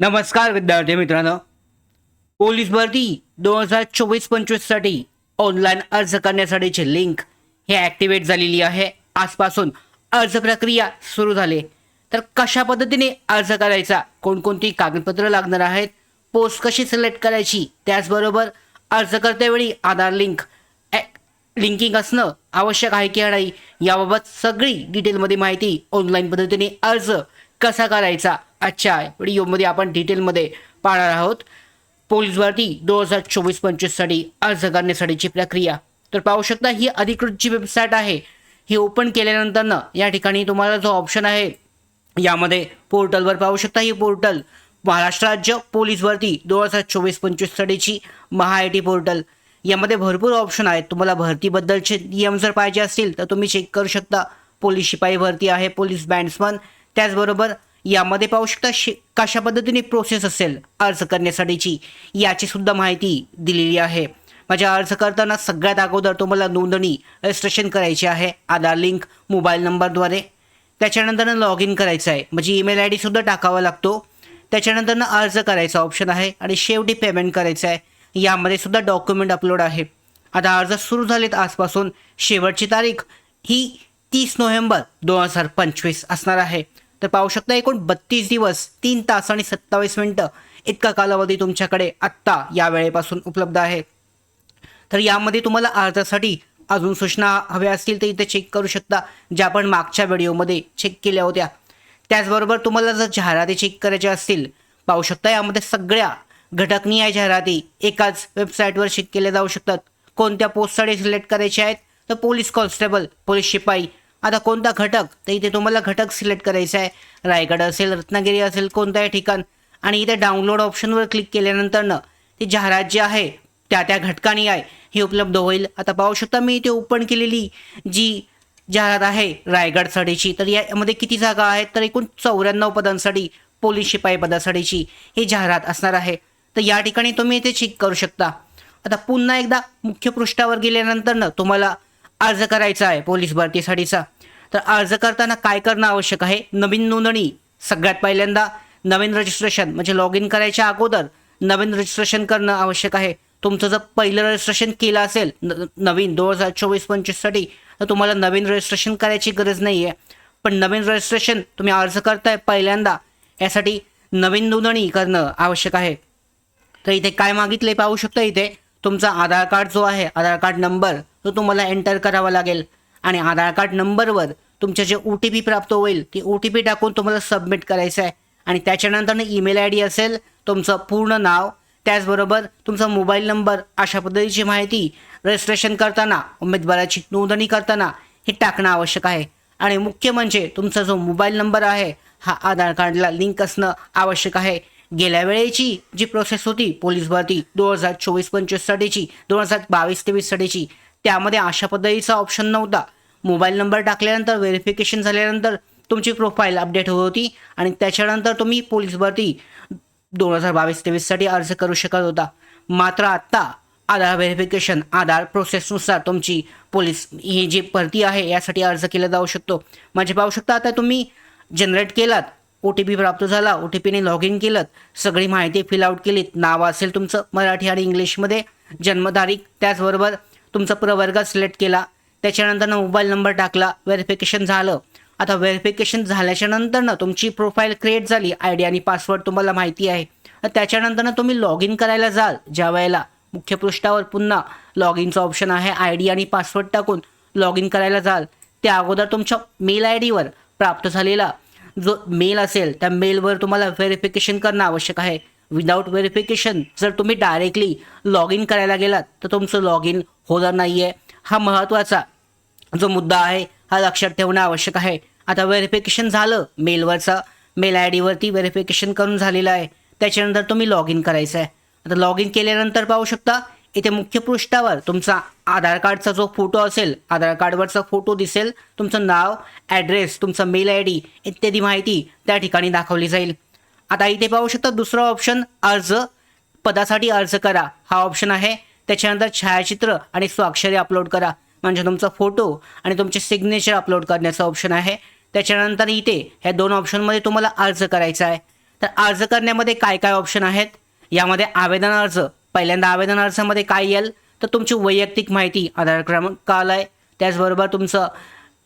नमस्कार विद्यार्थी मित्रांनो. पोलीस भरती दोन हजार चोवीस पंचवीससाठी ऑनलाईन अर्ज करण्यासाठीची लिंक हे ॲक्टिवेट झालेली आहे. आजपासून अर्ज प्रक्रिया सुरू झाली. तर कशा पद्धतीने अर्ज करायचा? कोणकोणती कागदपत्र लागणार आहेत? पोस्ट कशी सिलेक्ट करायची? त्याचबरोबर अर्ज करतेवेळी आधार लिंक लिंकिंग असणं आवश्यक आहे की नाही? याबाबत सगळी डिटेलमध्ये माहिती ऑनलाईन पद्धतीने अर्ज कसा करायचा? आजच्या व्हिडिओमध्ये आपण डिटेलमध्ये पाहणार आहोत. पोलीस भरती दोन हजार चोवीस पंचवीससाठी अर्ज करण्यासाठीची प्रक्रिया. तर पाहू शकता ही अधिकृत जी वेबसाईट आहे ही ओपन केल्यानंतरनं या ठिकाणी तुम्हाला जो ऑप्शन आहे यामध्ये पोर्टलवर पाहू शकता ही पोर्टल महाराष्ट्र राज्य पोलीस भरती दोन हजार चोवीस पंचवीससाठीची महा आय टी पोर्टल. यामध्ये भरपूर ऑप्शन आहेत. तुम्हाला भरतीबद्दलचे नियम जर पाहिजे असतील तर तुम्ही चेक करू शकता. पोलीस शिपाई भरती आहे पोलीस बँड्समन त्याचबरोबर यामध्ये पाहू शकता शे कशा पद्धतीने प्रोसेस असेल अर्ज करण्यासाठीची याची सुद्धा माहिती दिलेली आहे. माझ्या अर्ज करताना सगळ्यात अगोदर तुम्हाला नोंदणी रजिस्ट्रेशन करायची आहे आधार लिंक मोबाईल नंबरद्वारे. त्याच्यानंतर लॉग इन करायचं आहे. म्हणजे ईमेल आय डीसुद्धा टाकावा लागतो. त्याच्यानंतर अर्ज करायचा ऑप्शन आहे आणि शेवटी पेमेंट करायचं आहे. यामध्ये सुद्धा डॉक्युमेंट अपलोड आहे. आता अर्ज सुरू झालेत आजपासून. शेवटची तारीख ही तीस नोव्हेंबर दोन हजार पंचवीस असणार आहे. तर पाहू शकता एकूण बत्तीस दिवस तीन तास आणि सत्तावीस मिनटं इतका कालावधी तुमच्याकडे आत्ता या वेळेपासून उपलब्ध आहे. तर यामध्ये तुम्हाला अर्जासाठी अजून सूचना हव्या असतील तर इथे चेक करू शकता ज्या आपण मागच्या व्हिडिओमध्ये चेक केल्या होत्या. त्याचबरोबर तुम्हाला जर जाहिराती चेक करायच्या असतील पाहू शकता यामध्ये सगळ्या घटकनीय जाहिराती एकाच वेबसाईटवर चेक केल्या जाऊ शकतात. कोणत्या पोस्टसाठी सिलेक्ट करायच्या आहेत तर पोलीस कॉन्स्टेबल पोलीस शिपाई आता कोणता घटक? तर इथे तुम्हाला घटक सिलेक्ट करायचा आहे. रायगड असेल रत्नागिरी असेल कोणताही ठिकाण. आणि इथे डाउनलोड ऑप्शनवर क्लिक केल्यानंतरनं ती जाहिरात जी आहे त्या त्या घटकानी आहे ही उपलब्ध होईल. आता पाहू शकता मी इथे ओपन केलेली जी जाहिरात आहे रायगडसाठीची तर यामध्ये किती जागा आहेत? तर एकूण चौऱ्याण्णव पदांसाठी पोलीस शिपाई पदासाठीची ही जाहिरात असणार आहे. तर या ठिकाणी तुम्ही इथे चेक करू शकता. आता पुन्हा एकदा मुख्य पृष्ठावर गेल्यानंतरनं तुम्हाला अर्ज करायचा आहे पोलीस भरतीसाठीचा. तर अर्ज करताना काय करणं आवश्यक आहे? नवीन नोंदणी सगळ्यात पहिल्यांदा नवीन रजिस्ट्रेशन म्हणजे लॉग इन करायच्या अगोदर नवीन रजिस्ट्रेशन करणं आवश्यक आहे. तुमचं जर पहिलं रजिस्ट्रेशन केलं असेल न नवीन दोन हजार चोवीस पंचवीससाठी तर तुम्हाला नवीन रजिस्ट्रेशन करायची गरज नाही आहे पण नवीन रजिस्ट्रेशन तुम्ही अर्ज करताय पहिल्यांदा यासाठी नवीन नोंदणी करणं आवश्यक आहे. तर इथे काय मागितले पाहू शकता इथे? तुमचा आधार कार्ड जो आहे आधार कार्ड नंबर तो तुम्हाला एंटर करावा लागेल. आणि आधार कार्ड नंबरवर तुमचे जे ओ टी पी प्राप्त होईल ती ओ टी पी टाकून तुम्हाला सबमिट करायचं आहे. आणि त्याच्यानंतर ईमेल आय डी असेल तुमचं पूर्ण नाव त्याचबरोबर तुमचा मोबाईल नंबर अशा पद्धतीची माहिती रजिस्ट्रेशन करताना उमेदवाराची नोंदणी करताना हे टाकणं आवश्यक आहे. आणि मुख्य म्हणजे तुमचा जो मोबाईल नंबर आहे हा आधार कार्डला लिंक असणं आवश्यक आहे. गेल्या वेळेची जी प्रोसेस होती पोलीस भरती दोन हजार चोवीस पंचवीससाठीची दोन हजार बावीस तेवीससाठीची त्यामध्ये अशा पद्धतीचा ऑप्शन नव्हता. मोबाईल नंबर टाकल्यानंतर व्हेरिफिकेशन झाल्यानंतर तुमची प्रोफाईल अपडेट होत होती आणि त्याच्यानंतर तुम्ही पोलीस भरती दोन हजार बावीस तेवीससाठी अर्ज करू शकत होता. मात्र आत्ता आधार व्हेरिफिकेशन आधार प्रोसेसनुसार तुमची पोलीस ही जी भरती आहे यासाठी अर्ज केला जाऊ शकतो. म्हणजे पाहू शकता आता तुम्ही जनरेट केलात ओ टी पी प्राप्त झाला ओ टी पीने लॉग इन केलं सगळी माहिती फिल आउट केलीत नाव असेल तुमचं मराठी आणि इंग्लिशमध्ये जन्मतारीख त्याचबरोबर तुमचा प्रवर्ग सिलेक्ट केला त्याच्यानंतर मोबाईल नंबर टाकला व्हेरिफिकेशन झालं. आता व्हेरिफिकेशन झाल्याच्या नंतरनं तुमची प्रोफाईल क्रिएट झाली आय डी आणि पासवर्ड तुम्हाला माहिती आहे. त्याच्यानंतर त्याच्यानंतरनं तुम्ही लॉग इन करायला जाल ज्या वेळेला. मुख्य पृष्ठावर पुन्हा लॉग इनचं ऑप्शन आहे आय डी आणि पासवर्ड टाकून लॉग इन करायला जाल. त्या अगोदर तुमच्या मेल आय डीवर प्राप्त झालेला जो मेल असेल त्या मेलवर तुम्हाला व्हेरिफिकेशन करणं आवश्यक आहे. विदाऊट व्हेरिफिकेशन जर तुम्ही डायरेक्टली लॉग इन करायला गेलात तर तुमचं लॉग इन होणार नाही आहे हा महत्त्वाचा जो मुद्दा आहे हा लक्षात ठेवणं आवश्यक आहे. आता व्हेरिफिकेशन झालं मेलवरचं मेल आय डीवरती व्हेरिफिकेशन करून झालेलं आहे. त्याच्यानंतर तुम्ही लॉग इन करायचं आहे. आता लॉग इन केल्यानंतर पाहू शकता इथे मुख्य पृष्ठावर तुमचा आधार कार्डचा जो फोटो असेल आधार कार्डवरचा फोटो दिसेल तुमचं नाव ॲड्रेस तुमचा मेल आय डी इत्यादी माहिती त्या ठिकाणी दाखवली जाईल. आता इथे पाहू शकता दुसरा ऑप्शन अर्ज. पदासाठी अर्ज करा. हा ऑप्शन आहे त्याच्यानंतर छायाचित्र आणि स्वाक्षरी अपलोड करा. म्हणजे तुमचा फोटो आणि तुमचे सिग्नेचर अपलोड करण्याचं ऑप्शन आहे. त्याच्यानंतर इथे ह्या दोन ऑप्शनमध्ये तुम्हाला अर्ज करायचा आहे. तर अर्ज करण्यामध्ये काय काय ऑप्शन आहेत? यामध्ये आवेदन अर्ज पहिल्यांदा आवेदन अर्जामध्ये काय येईल? तर तुमची वैयक्तिक माहिती आधार क्रमांक आलाय त्याचबरोबर तुमचं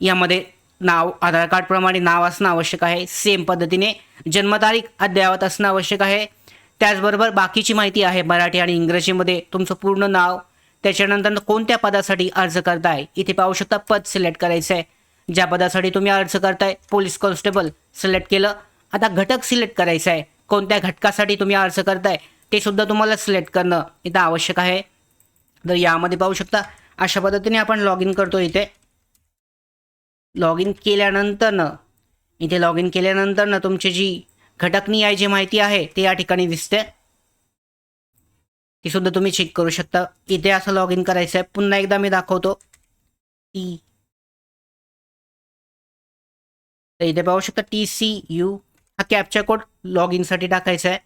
यामध्ये नाव आधार कार्डप्रमाणे नाव असणं आवश्यक आहे. सेम पद्धतीने जन्मतारीख अद्ययावत असणं आवश्यक आहे. त्याचबरोबर बाकीची माहिती आहे मराठी आणि इंग्रजीमध्ये. तुमचं पूर्ण नाव त्याच्यानंतर कोणत्या पदासाठी अर्ज करताय इथे पाहू शकता पद सिलेक्ट करायचं आहे ज्या पदासाठी तुम्ही अर्ज करताय पोलीस कॉन्स्टेबल सिलेक्ट केलं. आता घटक सिलेक्ट करायचा आहे कोणत्या घटकासाठी तुम्ही अर्ज करताय ते सुद्धा तुम्हाला सिलेक्ट करणं इथं आवश्यक आहे. तर यामध्ये पाहू शकता अशा पद्धतीने आपण लॉग इन करतो इथे. लॉग इन केल्यानंतरनं इथे लॉग इन केल्यानंतरनं तुमची जी घटकनी जी माहिती आहे ते या ठिकाणी दिसते. ती सुद्धा तुम्ही चेक करू शकता. इथे असं लॉग इन करायचं आहे. पुन्हा एकदा मी दाखवतो. टी तर इथे पाहू शकता टी सी यू हा कॅपचा कोड लॉग इनसाठी टाकायचा आहे.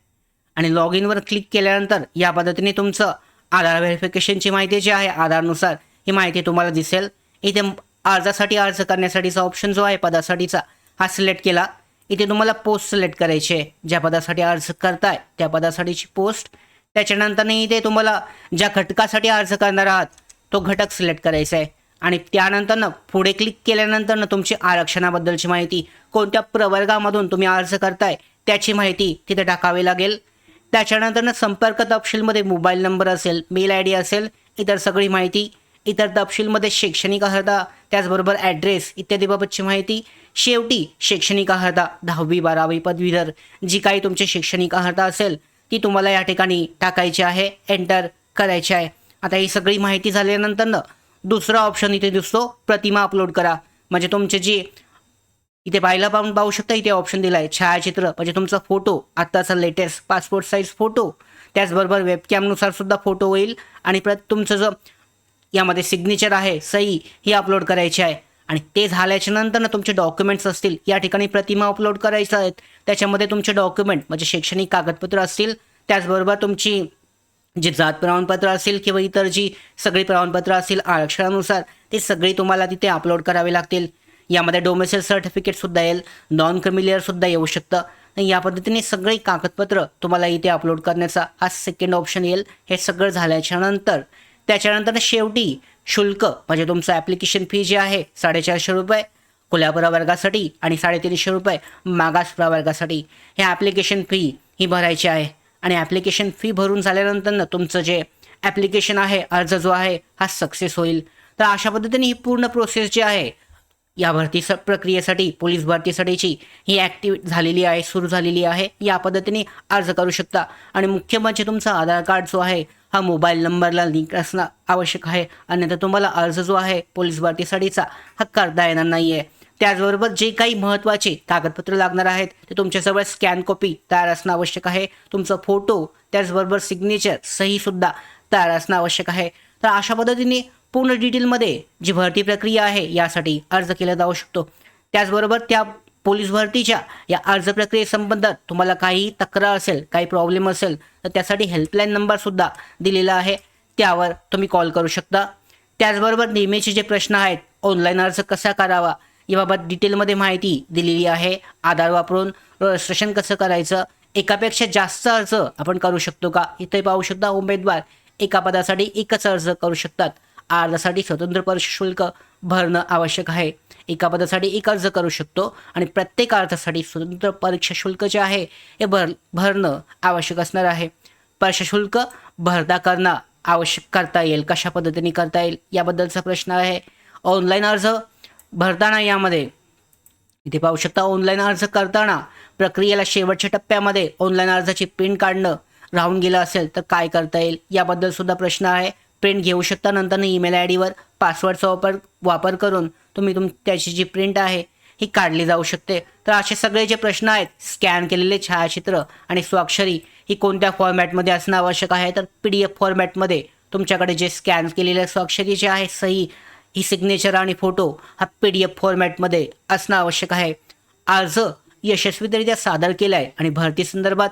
आणि लॉग इनवर क्लिक केल्यानंतर या पद्धतीने तुमचं आधार व्हेरिफिकेशनची माहिती जी आहे आधारनुसार ही माहिती तुम्हाला दिसेल. इथे अर्जासाठी अर्ज करण्यासाठीचा ऑप्शन जो आहे पदासाठीचा हा सिलेक्ट केला. इथे तुम्हाला पोस्ट सिलेक्ट करायची आहे. ज्या पदासाठी अर्ज करताय त्या पदासाठीची पोस्ट त्याच्यानंतर इथे तुम्हाला ज्या घटकासाठी अर्ज करणार आहात तो घटक सिलेक्ट करायचा आहे. आणि त्यानंतरनं पुढे क्लिक केल्यानंतरनं तुमची आरक्षणाबद्दलची माहिती कोणत्या प्रवर्गामधून तुम्ही अर्ज करताय त्याची माहिती तिथे टाकावी लागेल. त्याच्यानंतरनं संपर्क तपशीलमध्ये मोबाईल नंबर असेल मेल आय डी असेल इतर सगळी माहिती इतर तपशीलमध्ये शैक्षणिक अर्हता त्याचबरोबर ॲड्रेस इत्यादीबाबतची माहिती शेवटी शैक्षणिक अर्हता दहावी बारावी पदवीधर जी काही तुमची शैक्षणिक अर्हता असेल ती तुम्हाला या ठिकाणी टाकायची आहे एंटर करायची आहे. आता ही सगळी माहिती झाल्यानंतरनं दुसरा ऑप्शन इथे दिसतो प्रतिमा अपलोड करा. म्हणजे तुमचे जी इथे पाहायला पाहून पाहू शकता इथे ऑप्शन दिला आहे छायाचित्र. म्हणजे तुमचा फोटो आत्ताचा लेटेस्ट पासपोर्ट साईज फोटो त्याचबरोबर वेबकॅमनुसार सुद्धा फोटो होईल. आणि प्रत तुमचं जो यामध्ये सिग्नेचर आहे सही ही अपलोड करायची आहे. आणि ते झाल्याच्यानंतर ना तुमचे डॉक्युमेंट्स असतील या ठिकाणी प्रतिमा अपलोड करायचं आहेत. त्याच्यामध्ये तुमचे डॉक्युमेंट म्हणजे शैक्षणिक कागदपत्र असतील त्याचबरोबर तुमची जे जात प्रमाणपत्र असेल किंवा इतर जी सगळी प्रमाणपत्र असतील आरक्षणानुसार ते सगळी तुम्हाला तिथे अपलोड करावे लागतील. यामध्ये डोमेसिल सर्टिफिकेटसुद्धा येईल नॉन क्रिमिलियरसुद्धा येऊ शकतं. या पद्धतीने सगळी कागदपत्र तुम्हाला इथे अपलोड करण्याचा हा सेकंड ऑप्शन येईल. हे सगळं झाल्याच्यानंतर त्याच्यानंतर शेवटी शुल्क म्हणजे तुमचं ॲप्लिकेशन फी जी आहे साडेचारशे रुपये खुल्या प्रवर्गासाठी आणि साडेतीनशे रुपये मागास प्रवर्गासाठी ह्या ॲप्लिकेशन फी ही भरायची आहे. आणि ॲप्लिकेशन फी भरून झाल्यानंतर तुमचं जे ॲप्लिकेशन आहे अर्ज जो आहे हा सक्सेस होईल. तर अशा पद्धतीने ही पूर्ण प्रोसेस जी आहे या भरती स प्रक्रियेसाठी पोलीस भरतीसाठीची ही ॲक्टिव्ह झालेली आहे सुरू झालेली आहे. या पद्धतीने अर्ज करू शकता. आणि मुख्य म्हणजे तुमचा आधार कार्ड जो आहे हा मोबाईल नंबरला लिंक असणं आवश्यक आहे. अन्यथा तुम्हाला अर्ज जो आहे पोलीस भरतीसाठीचा हा करता येणार नाही आहे त्याचबरोबर जे काही महत्त्वाचे कागदपत्र लागणार आहेत ते तुमच्याजवळ स्कॅन कॉपी तयार असणं आवश्यक आहे. तुमचा फोटो त्याचबरोबर सिग्नेचर सहीसुद्धा तयार असणं आवश्यक आहे. तर अशा पद्धतीने पूर्ण डिटेलमध्ये जी भरती प्रक्रिया आहे यासाठी अर्ज केला जाऊ शकतो. त्याचबरोबर त्या पोलीस भरतीच्या या अर्ज प्रक्रियेसंबंधात तुम्हाला काही तक्रार असेल काही प्रॉब्लेम असेल तर त्यासाठी हेल्पलाईन नंबरसुद्धा दिलेला आहे. त्यावर तुम्ही कॉल करू शकता. त्याचबरोबर नेहमीचे जे प्रश्न आहेत ऑनलाईन अर्ज कसा करावा याबाबत डिटेलमध्ये माहिती दिलेली आहे. आधार वापरून रजिस्ट्रेशन कसं करायचं एकापेक्षा जास्त अर्ज आपण करू शकतो का? इथे पाहू शकता उमेदवार एका पदासाठी एकच अर्ज करू शकतात. अर्जासाठी स्वतंत्र शुल्क भरणं आवश्यक आहे. एका पदासाठी एक अर्ज करू शकतो आणि प्रत्येक अर्जासाठी स्वतंत्र परीक्षा शुल्क जे आहे हे भर भरणं आवश्यक असणार आहे. परीक्षा शुल्क भरता करणं आवश्यक करता येईल. कशा पद्धतीने करता येईल याबद्दलचा प्रश्न आहे. ऑनलाईन अर्ज भरताना यामध्ये इथे पाहू शकता ऑनलाईन अर्ज करताना प्रक्रियेला शेवटच्या टप्प्यामध्ये ऑनलाईन अर्जाची प्रिंट काढणं राहून गेलं असेल तर काय करता येईल याबद्दल सुद्धा प्रश्न आहे. प्रिंट घेऊ शकता. नंतर ईमेल आय डीवर पासवर्डचा वापर वापर करून तुम्ही तुम त्याची जी प्रिंट आहे ही काढली जाऊ शकते. तर असे सगळे जे प्रश्न आहेत स्कॅन केलेले छायाचित्र आणि स्वाक्षरी ही कोणत्या फॉर्मॅटमध्ये असणं आवश्यक आहे? तर पी डी एफ फॉर्मॅटमध्ये तुमच्याकडे जे स्कॅन केलेले स्वाक्षरी जे आहे सही ही सिग्नेचर आणि फोटो हा पी डी एफ फॉर्मॅटमध्ये असणं आवश्यक आहे. अर्ज यशस्वीरित्या सादर केला आहे आणि भरती संदर्भात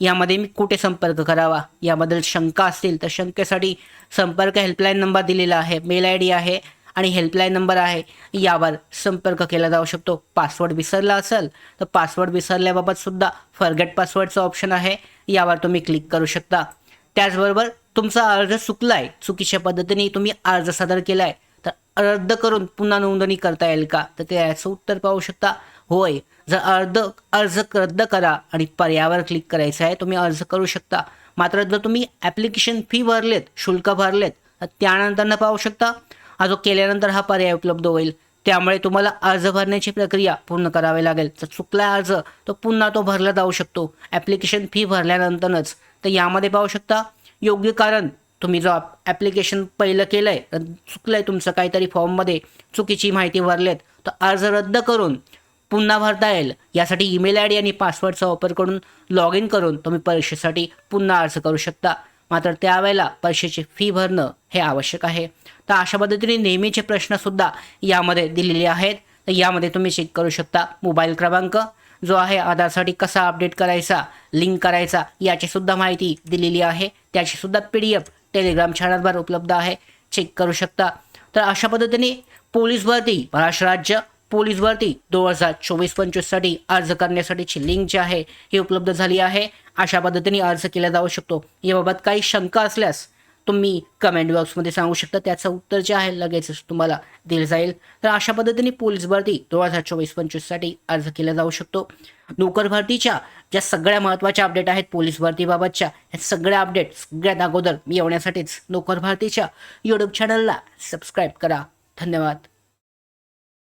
यामध्ये मी कुठे संपर्क करावा? याबद्दल शंका असतील तर शंकेसाठी संपर्क हेल्पलाईन नंबर दिलेला आहे. मेल आय डी आहे आणि हेल्पलाईन नंबर आहे. यावर संपर्क केला जाऊ शकतो. पासवर्ड विसरला असेल तर पासवर्ड विसरल्याबाबत सुद्धा फॉरगेट पासवर्डचं ऑप्शन आहे. यावर तुम्ही क्लिक करू शकता. त्याचबरोबर तुमचा अर्ज चुकला आहे चुकीच्या पद्धतीने तुम्ही अर्ज सादर केला आहे तर रद्द करून पुन्हा नोंदणी करता येईल का? तर त्याचं उत्तर पाहू शकता. होय. जर अर्ज अर्ज रद्द करा आणि पर्यायावर क्लिक करायचं आहे तुम्ही अर्ज करू शकता. मात्र जर तुम्ही ॲप्लिकेशन फी भरलेत शुल्क भरलेत तर त्यानंतर न पाहू शकता. हा जो केल्यानंतर हा पर्याय उपलब्ध होईल. त्यामुळे तुम्हाला अर्ज भरण्याची प्रक्रिया पूर्ण करावी लागेल. जर चुकला अर्ज तो पुन्हा तो भरला जाऊ शकतो. ॲप्लिकेशन फी भरल्यानंतरच. तर यामध्ये पाहू शकता योग्य कारण तुम्ही जो ॲप्लिकेशन पहिलं केलं आहे चुकलं आहे तुमचं काहीतरी फॉर्ममध्ये चुकीची माहिती भरलेत तर अर्ज रद्द करून पुन्हा भरता येईल. यासाठी ईमेल आय डी आणि पासवर्डचा वापर करून लॉग इन करून तुम्ही परीक्षेसाठी पुन्हा अर्ज करू शकता. मात्र त्यावेळेला परीक्षेची फी भरणं हे आवश्यक आहे. तर अशा पद्धतीने नेहमीचे प्रश्नसुद्धा यामध्ये दिलेले आहेत. तर यामध्ये तुम्ही चेक करू शकता मोबाईल क्रमांक जो आहे आधारसाठी कसा अपडेट करायचा लिंक करायचा याची सुद्धा माहिती दिलेली आहे. त्याची सुद्धा पी डी एफ टेलिग्राम चॅनलवर उपलब्ध आहे. चेक करू शकता. तर अशा पद्धतीने पोलीस भरती महाराष्ट्र राज्य पोलीस भरती दोन हजार चोवीस पंचवीससाठी अर्ज करण्यासाठीची लिंक जी आहे ही उपलब्ध झाली आहे. अशा पद्धतीने अर्ज केला जाऊ शकतो. याबाबत काही शंका असल्यास तुम्ही कमेंट बॉक्समध्ये सांगू शकता. त्याचं उत्तर जे आहे लगेचच तुम्हाला दिलं जाईल. तर अशा पद्धतीने पोलीस भरती दोन हजार चोवीस पंचवीससाठी अर्ज केला जाऊ शकतो. नोकर भरतीच्या ज्या सगळ्या महत्त्वाच्या अपडेट आहेत पोलीस भरतीबाबतच्या ह्या सगळ्या अपडेट सगळ्यात अगोदर मी नोकर भरतीच्या यूट्यूब चॅनलला सबस्क्राईब करा. धन्यवाद.